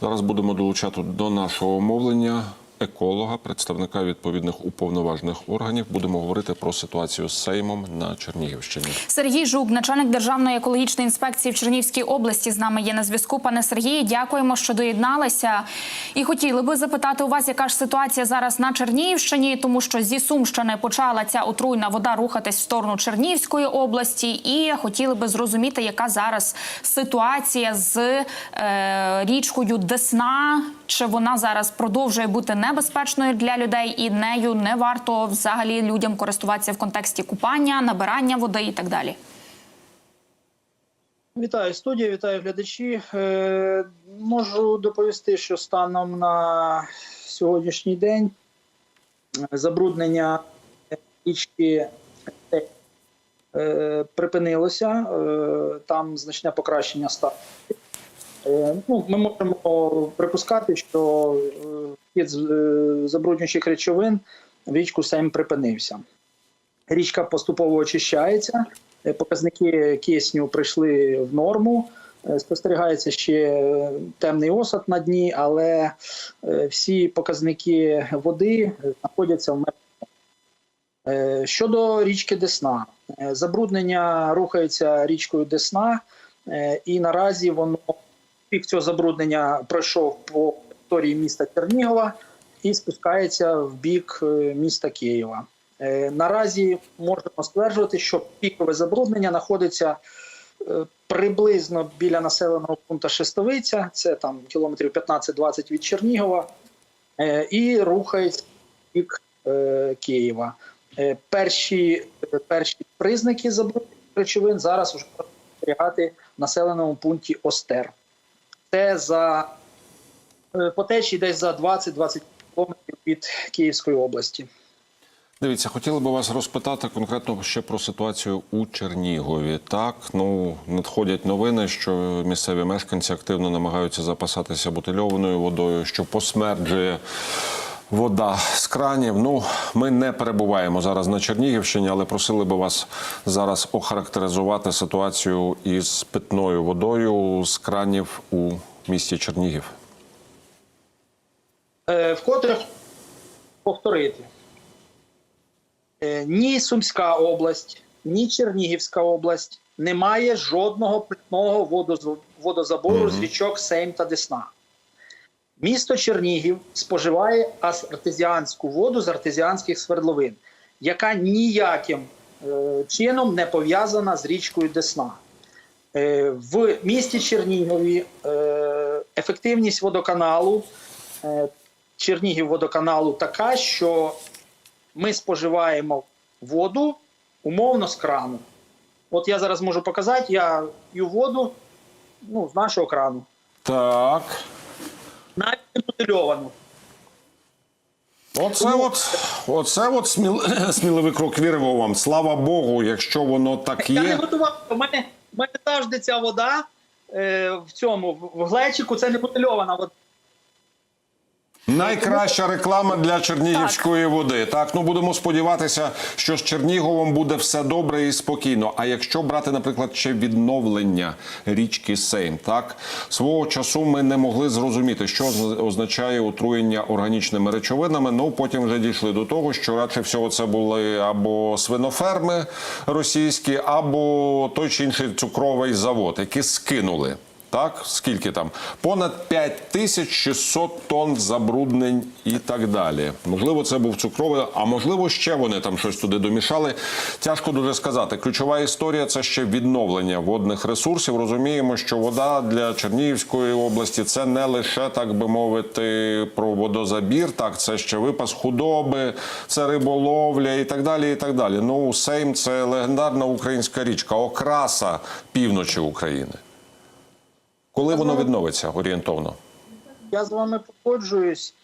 Зараз будемо долучати до нашого мовлення еколога, представника відповідних уповноважених органів. Будемо говорити про ситуацію з Сеймом на Чернігівщині. Сергій Жук, начальник державної екологічної інспекції в Чернігівській області, з нами є на зв'язку. Пане Сергію, дякуємо, що доєдналися. І хотіли би запитати у вас, яка ж ситуація зараз на Чернігівщині, тому що зі Сумщини почала ця отруйна вода рухатись в сторону Чернігівської області, і хотіли би зрозуміти, яка зараз ситуація з е, річкою Десна. Чи вона зараз продовжує бути небезпечною для людей, і нею не варто взагалі людям користуватися в контексті купання, набирання води і так далі? Вітаю студія, вітаю глядачі. Е, можу доповісти, що станом на сьогоднішній день е, забруднення річки е, припинилося. Е, там значне покращення стало. Е, ну, ми можемо припускати, що е, вхід е, забруднюючих речовин в річку Сейм припинився. Річка поступово очищається. Е, Показники кисню прийшли в норму. Е, Спостерігається ще е, темний осад на дні, але е, всі показники води е, знаходяться в межах. Е, Щодо річки Десна, Е, забруднення рухається річкою Десна, е, і наразі воно пік цього забруднення пройшов по території міста Чернігова і спускається в бік е, міста Києва. Е, Наразі можемо стверджувати, що пікове забруднення знаходиться е, приблизно біля населеного пункту Шестовиця, це там кілометрів 15-20 від Чернігова, і рухається в бік Києва. Перші, перші признаки забруднення речовин зараз вже спостерігати в населеному пункті Остер. Це за е, по течії десь за 20-20 кілометрів від Київської області. Дивіться, хотіли би вас розпитати конкретно ще про ситуацію у Чернігові. Так, ну надходять новини, що місцеві мешканці активно намагаються запасатися бутильованою водою, що посмерджує вода з кранів. Ну, ми не перебуваємо зараз на Чернігівщині, але просили би вас зараз охарактеризувати ситуацію із питною водою з кранів у місті Чернігів. Е, Вкотре повторити. Е, Ні Сумська область, ні Чернігівська область не має жодного питного водоз- водозабору з річок Сейм та Десна. Місто Чернігів споживає артезіанську воду з артезіанських свердловин, яка ніяким е, чином не пов'язана з річкою Десна. Е, в місті Чернігові е, ефективність водоканалу Чернігів водоканалу така, що ми споживаємо воду умовно з крану. От я зараз можу показати, я п'ю воду ну, з нашого крану, Так. Бутильовану. Оце от, оце от сміл, сміливий крок віримо вам. Слава Богу, якщо воно так Я не є. готував. У мене, у мене завжди ця вода е, в цьому в- глечику, це не бутильована вода. Найкраща реклама для чернігівської води. Так, ну будемо сподіватися, що з Черніговом буде все добре і спокійно. А якщо брати, наприклад, ще відновлення річки Сейм, так свого часу ми не могли зрозуміти, що оз- означає отруєння органічними речовинами. Ну потім вже дійшли до того, що радше всього це були або свиноферми російські, або той чи інший цукровий завод, які скинули. Так, скільки там? Понад 5600 тонн забруднень і так далі. Можливо, це був цукровий, а можливо, ще вони там щось туди домішали. Тяжко дуже сказати. Ключова історія це ще відновлення водних ресурсів. Розуміємо, що вода для Чернігівської області це не лише так би мовити про водозабір. Так, це ще випас худоби, це риболовля і так далі. І так далі. Ну, Сейм це легендарна українська річка, окраса півночі України. Коли воно відновиться орієнтовно? Я з вами погоджуюсь,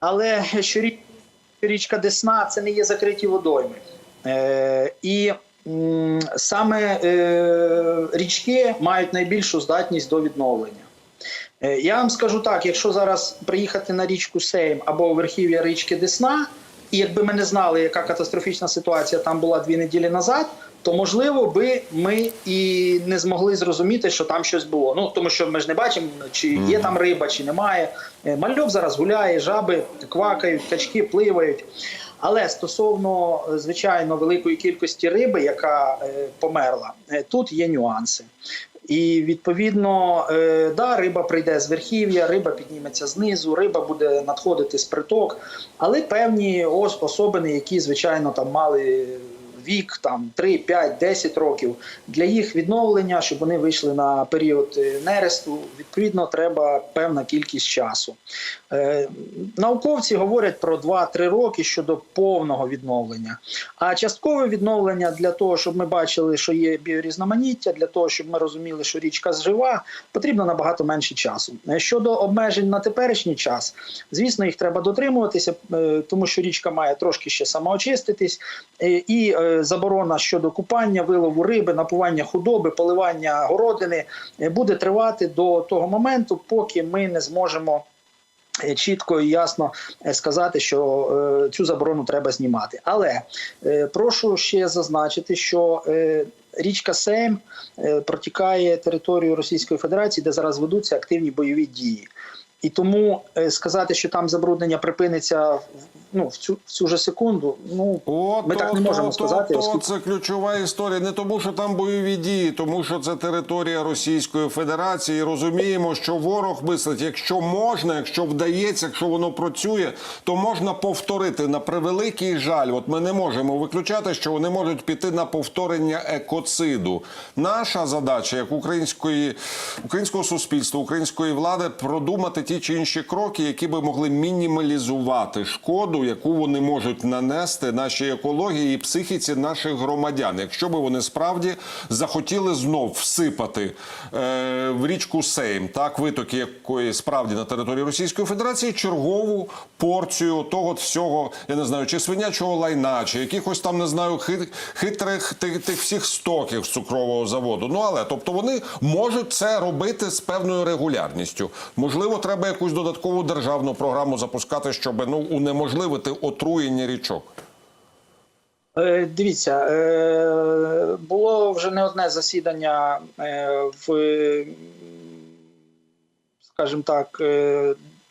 але що річка Десна це не є закриті водойми. Е, і м, саме е, річки мають найбільшу здатність до відновлення. Е, я вам скажу так: якщо зараз приїхати на річку Сейм або верхів'я річки Десна, І якби ми не знали, яка катастрофічна ситуація там була дві неділі назад, то можливо би ми і не змогли зрозуміти, що там щось було. Ну тому що ми ж не бачимо, чи є там риба, чи немає. Е, Мальов зараз гуляє, жаби квакають, качки пливають. Але стосовно е, звичайно великої кількості риби, яка е, померла, тут є нюанси. І відповідно, е, да, риба прийде з верхів'я, риба підніметься знизу, риба буде надходити з приток, але певні ос- особини, які звичайно там мали вік там 3, 5, 10 років, для їх відновлення, щоб вони вийшли на період е, нересту, відповідно, треба певна кількість часу. Е, Науковці говорять про 2-3 роки щодо повного відновлення. А часткове відновлення для того, щоб ми бачили, що є біорізноманіття, для того, щоб ми розуміли, що річка жива, потрібно набагато менше часу. Е, Щодо обмежень на теперішній час, звісно, їх треба дотримуватися, е, тому що річка має трошки ще самоочиститись, і заборона щодо купання, вилову риби, напування худоби, поливання городини е, буде тривати до того моменту, поки ми не зможемо. е, Чітко і ясно е, сказати, що цю заборону треба знімати. Але прошу ще зазначити, що річка Сейм протікає територію Російської Федерації, де зараз ведуться активні бойові дії. І тому сказати, що там забруднення припиниться в- ну, в цю в цю же секунду, ну От, ми так не можемо то, сказати. То, оскільки- це ключова історія. Не тому, що там бойові дії, тому що це територія Російської Федерації. І Розуміємо, що ворог мислить, якщо можна, якщо вдається, якщо воно працює, то можна повторити на превеликий жаль. От ми не можемо виключати, що вони можуть піти на повторення екоциду. Наша задача, як української українського суспільства, української влади, продумати ті чи інші кроки, які би могли мінімалізувати шкоду, яку вони можуть нанести нашій екології і психіці наших громадян, якщо би вони справді захотіли знов всипати е, в річку Сейм, так витоки якої справді на території Російської Федерації чергову порцію того всього, я не знаю, чи свинячого лайна, чи якихось там не знаю хит, хитрих тих, тих всіх стоків цукрового заводу. Ну але тобто вони можуть це робити з певною регулярністю. Можливо, треба якусь додаткову державну програму запускати, щоб ну унеможливити отруєння річок. Е, Дивіться, е, було вже не одне засідання е, в, скажімо так,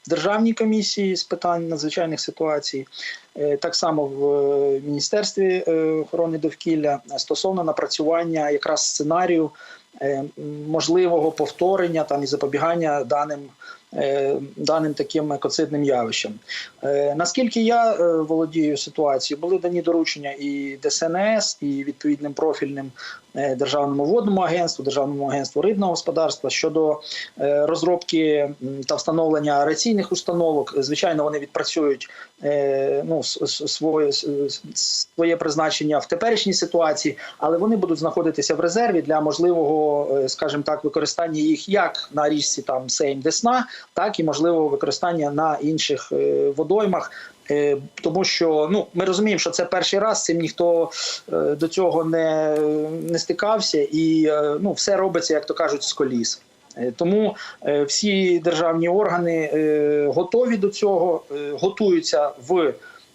Державній комісії з питань надзвичайних ситуацій, так само в Міністерстві охорони довкілля стосовно напрацювання якраз сценарію можливого повторення там і запобігання даним. Е, Даним таким екоцидним явищам. Е, Наскільки я е, володію ситуацією, були дані доручення і ДСНС, і відповідним профільним державному водному агентству, державному агентству рибного господарства щодо розробки та встановлення раційних установок. Звичайно, вони відпрацюють ну, своє, своє призначення в теперішній ситуації, але вони будуть знаходитися в резерві для можливого, скажімо так, використання їх як на річці там Сейм Десна, так і можливого використання на інших е, водоймах. Е, Тому що ну ми розуміємо, що це перший раз, цим ніхто е, до цього не, не стикався, і ну все робиться, як то кажуть, з коліс. Тому всі державні органи готові до цього, готуються в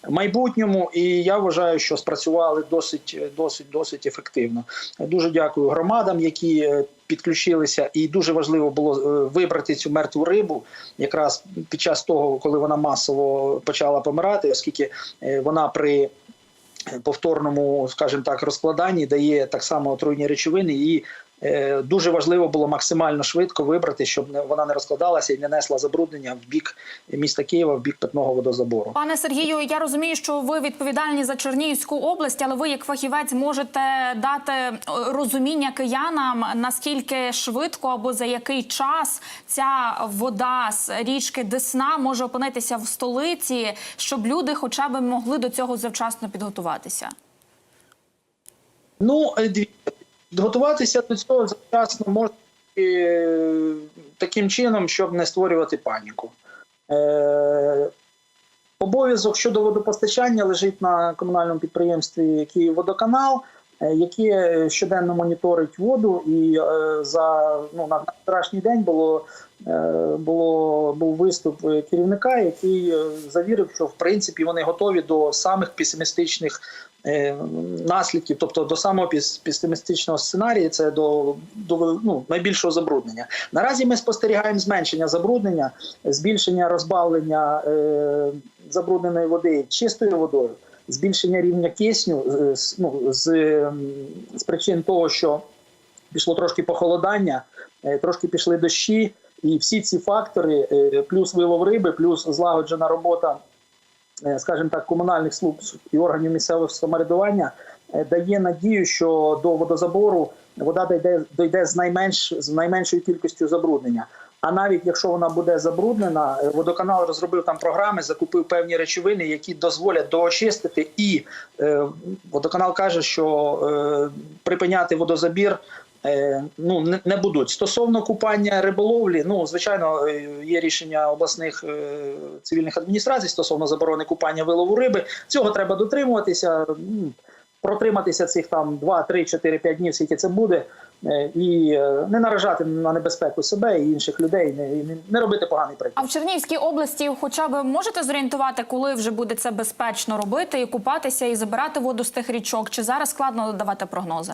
майбутньому, і я вважаю, що спрацювали досить, досить, досить ефективно. Дуже дякую громадам, які підключилися, і дуже важливо було е, вибрати цю мертву рибу якраз під час того, коли вона масово почала помирати, оскільки е, вона при повторному, скажімо так, розкладанні дає так само отруйні речовини, і дуже важливо було максимально швидко вибрати, щоб вона не розкладалася і не несла забруднення в бік міста Києва, в бік питного водозабору. Пане Сергію, я розумію, що ви відповідальні за Чернігівську область, але ви, як фахівець, можете дати е, розуміння киянам, наскільки швидко або за який час ця вода з річки Десна може опинитися в столиці, щоб люди хоча б могли до цього завчасно підготуватися. Ну, підготуватися до цього завчасно можна е, таким чином, щоб не створювати паніку. Е, Обов'язок щодо водопостачання лежить на комунальному підприємстві Київводоканал. Е, яке щоденно моніторить воду. І е, за ну на вчорашній день було. е, Було був виступ е, керівника, який е, завірив, що в принципі вони готові до самих песимістичних е, наслідків, тобто до самого пес- песимістичного сценарію, це до, до ну, найбільшого забруднення. Наразі ми спостерігаємо зменшення забруднення, збільшення розбавлення е, забрудненої води чистою водою, збільшення рівня кисню е, ну, з, ем, з причин того, що пішло трошки похолодання, е, трошки пішли дощі, і всі ці фактори, е, плюс вилов риби, плюс злагоджена робота, скажімо так, комунальних служб і органів місцевого самоврядування дає надію, що до водозабору вода дійде, дійде з найменш з найменшою кількістю забруднення. А навіть якщо вона буде забруднена, е, водоканал розробив там програми, закупив певні речовини, які дозволять доочистити. І е, водоканал каже, що е, припиняти водозабір е, ну не, не будуть. Стосовно купання риболовлі, ну звичайно, е, є рішення обласних цивільних адміністрацій стосовно заборони купання вилову риби. Цього треба дотримуватися. Протриматися цих там 2, 3, 4, 5 днів, скільки це буде, і е, не наражати на небезпеку себе і інших людей, не, не, робити поганий А приклад. в Чернігівській області, хоча б можете зорієнтувати, коли вже буде це безпечно робити і купатися, і забирати воду з тих річок? Чи зараз складно давати прогнози?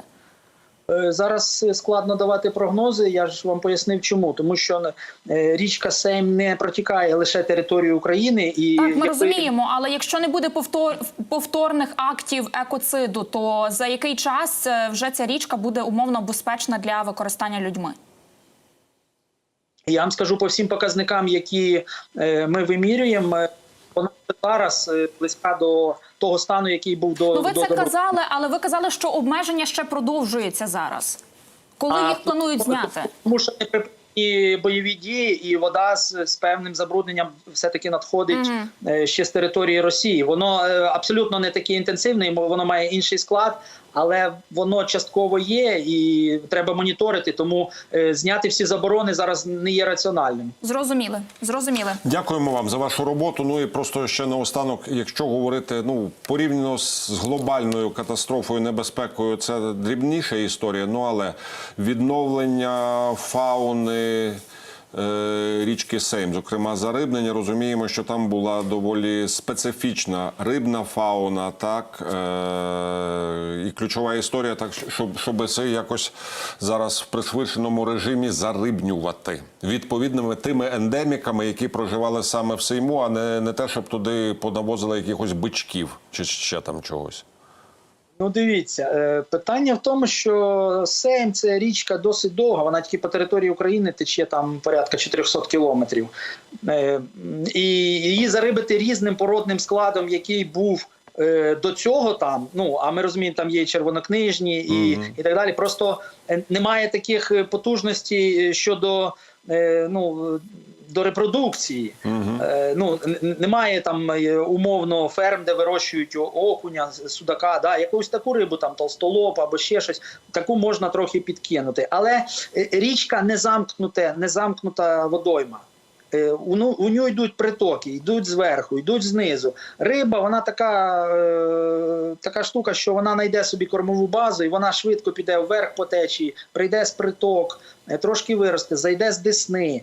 Е, Зараз складно давати прогнози. Я ж вам пояснив, чому тому, що е, річка Сейм не протікає лише територію України, і Так, ми якби- розуміємо, але якщо не буде повтор... повторних актів екоциду, то за який час е, вже ця річка буде умовно безпечна для використання людьми? Я вам скажу по всім показникам, які е, ми вимірюємо. Вона зараз е, близька до того стану, який був до Ну ви до це добро- казали, але ви казали, що обмеження ще продовжуються зараз. Коли А, їх планують зняти? Тому що не бойові дії, і вода з, з певним забрудненням все-таки надходить е, ще з території Росії. Воно е, абсолютно не таке інтенсивне, воно має інший склад, але воно частково є і треба моніторити. Тому е, зняти всі заборони зараз не є раціональним. Зрозуміли, зрозуміли. Дякуємо вам за вашу роботу. Ну і просто ще наостанок, якщо говорити ну порівняно з глобальною катастрофою, небезпекою, це дрібніша історія. Ну але відновлення фауни. Е, Річки Сейм, зокрема зарибнення, розуміємо, що там була доволі специфічна рибна фауна, так е- і ключова історія, так щоб, щоб це якось зараз в пришвидшеному режимі зарибнювати відповідними тими ендеміками, які проживали саме в Сейму, а не, не те, щоб туди понавозили якихось бичків чи ще там чогось. Ну, дивіться, е, питання в тому, що Сейм це річка досить довга. Вона тільки по території України тече там порядка 400 кілометрів. Е, І її зарибити різним породним складом, який був. е, До цього там, ну а ми розуміємо, там є і червонокнижні і, Мгм. і так далі. Просто немає таких потужностей щодо е, ну, до репродукції. Угу. Е, ну немає там е, умовно ферм, де вирощують окуня, судака, да, якусь таку рибу, там толстолопа або ще щось. Таку можна трохи підкинути. Але е, річка не замкнуте, не замкнута водойма. Е, У, нього йдуть притоки, йдуть зверху, йдуть знизу. Риба, вона така, е, така штука, що вона знайде собі кормову базу, і вона швидко піде вверх по течії, прийде з приток, е, трошки виросте, зайде з десни.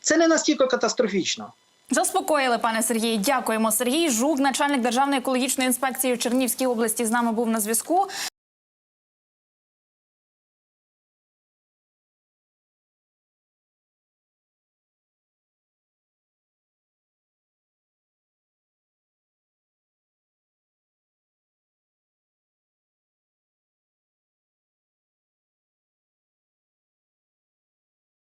Це не настільки катастрофічно. Заспокоїли, пане Сергій. Дякуємо. Сергій Жук, начальник державної екологічної інспекції в Чернівській області, з нами був на зв'язку.